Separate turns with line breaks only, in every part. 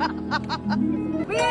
哈哈哈哈不要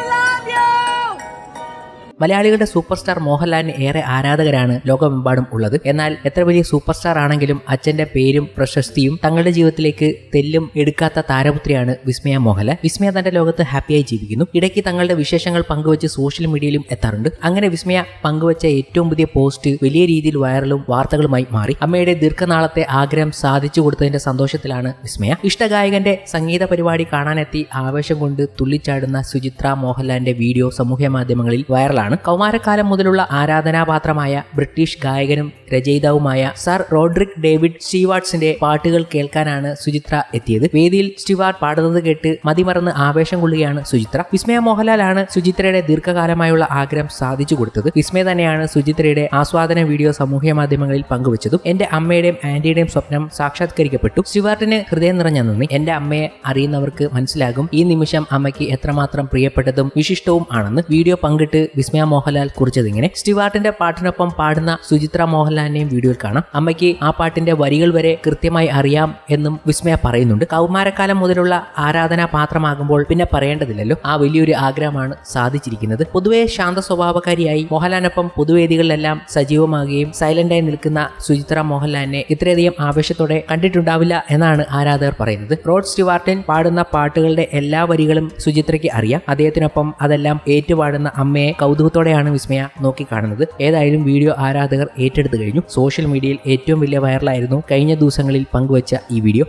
മലയാളികളുടെ super star മോഹൻലാലിന് ഏറെ ആരാധകരാണ് ലോകമെമ്പാടും ഉള്ളത്. എന്നാൽ എത്ര വലിയ സൂപ്പർ സ്റ്റാർ ആണെങ്കിലും അച്ഛന്റെ പേരും പ്രശസ്തിയും തങ്ങളുടെ ജീവിതത്തിലേക്ക് തെല്ലും എടുക്കാത്ത താരപുത്രിയാണ് വിസ്മയ മോഹൻലാൽ. വിസ്മയ തന്റെ ലോകത്ത് ഹാപ്പിയായി ജീവിക്കുന്നു. ഇടയ്ക്ക് തങ്ങളുടെ വിശേഷങ്ങൾ പങ്കുവച്ച് സോഷ്യൽ മീഡിയയിലും എത്താറുണ്ട്. അങ്ങനെ വിസ്മയ പങ്കുവച്ച ഏറ്റവും പുതിയ പോസ്റ്റ് വലിയ രീതിയിൽ വൈറലും വാർത്തകളുമായി മാറി. അമ്മയുടെ ദീർഘനാളത്തെ ആഗ്രഹം സാധിച്ചു കൊടുത്തതിന്റെ സന്തോഷത്തിലാണ് വിസ്മയ. ഇഷ്ടഗായകന്റെ സംഗീത പരിപാടി കാണാനെത്തി ആവേശം കൊണ്ട് തുള്ളിച്ചാടുന്ന സുചിത്ര മോഹൻലാലിന്റെ വീഡിയോ സമൂഹ മാധ്യമങ്ങളിൽ വൈറലാണ് കൗമാരക്കാലം മുതലുള്ള ആരാധനാപാത്രമായ ബ്രിട്ടീഷ് ഗായകനും രചയിതാവുമായ സർ റോഡ്രിക് ഡേവിഡ് സ്റ്റീവാർട്സിന്റെ പാട്ടുകൾ കേൾക്കാനാണ് സുചിത്ര എത്തിയത്. വേദിയിൽ സ്റ്റിവാർട്ട് പാടുന്നത് കേട്ട് മതിമറന്ന് ആവേശം കൊള്ളുകയാണ് സുചിത്ര. വിസ്മയ മോഹൻലാലാണ് സുചിത്രയുടെ ദീർഘകാലമായുള്ള ആഗ്രഹം സാധിച്ചു കൊടുത്തത്. വിസ്മയ തന്നെയാണ് സുചിത്രയുടെ ആസ്വാദന വീഡിയോ സാമൂഹ്യ മാധ്യമങ്ങളിൽ പങ്കുവച്ചതും. എന്റെ അമ്മയുടെയും ആന്റിയുടെയും സ്വപ്നം സാക്ഷാത്കരിക്കപ്പെട്ടു. സ്റ്റിവാർട്ടിന് ഹൃദയം നിറഞ്ഞ നന്ദി. എന്റെ അമ്മയെ അറിയുന്നവർക്ക് മനസ്സിലാകും. ഈ നിമിഷം അമ്മയ്ക്ക് എത്രമാത്രം പ്രിയപ്പെട്ടതും വിശിഷ്ടവും ആണെന്ന്. വീഡിയോ പങ്കിട്ട് വിസ്മയ മോഹൻലാൽ കുറിച്ചത് ഇങ്ങനെ. സ്റ്റിവാർട്ടിന്റെ പാട്ടിനൊപ്പം പാടുന്ന സുചിത്ര മോഹൻലാലിനെയും വീഡിയോയിൽ കാണാം. അമ്മയ്ക്ക് ആ പാട്ടിന്റെ വരികൾ വരെ കൃത്യമായി അറിയാം എന്നും വിസ്മയ പറയുന്നുണ്ട്. കൗമാരക്കാലം മുതലുള്ള ആരാധനാ പാത്രമാകുമ്പോൾ പിന്നെ പറയേണ്ടതില്ലല്ലോ. ആ വലിയൊരു ആഗ്രഹമാണ് സാധിച്ചിരിക്കുന്നത്. പൊതുവെ ശാന്ത സ്വഭാവക്കാരിയായി മോഹൻലാലിനൊപ്പം പൊതുവേദികളിലെല്ലാം സജീവമാകുകയും സൈലന്റായി നിൽക്കുന്ന സുചിത്ര മോഹൻലാലിനെ ഇത്രയധികം ആവേശത്തോടെ കണ്ടിട്ടുണ്ടാവില്ല എന്നാണ് ആരാധകർ പറയുന്നത്. റോഡ് സ്റ്റിവാർട്ടിൻ പാടുന്ന പാട്ടുകളുടെ എല്ലാ വരികളും സുചിത്രയ്ക്ക് അറിയാം. അദ്ദേഹത്തിനൊപ്പം അതെല്ലാം ഏറ്റുപാടുന്ന അമ്മയെ കൗതുകത്തോടെയാണ് വിസ്മയ നോക്കിക്കാണുന്നത്. ഏതായാലും വീഡിയോ ആരാധകർ ഏറ്റെടുത്തു കഴിഞ്ഞു. സോഷ്യൽ മീഡിയയിൽ ഏറ്റവും വലിയ വൈറലായിരുന്നു കഴിഞ്ഞ ദിവസങ്ങളിൽ പങ്കുവച്ച ഈ വീഡിയോ.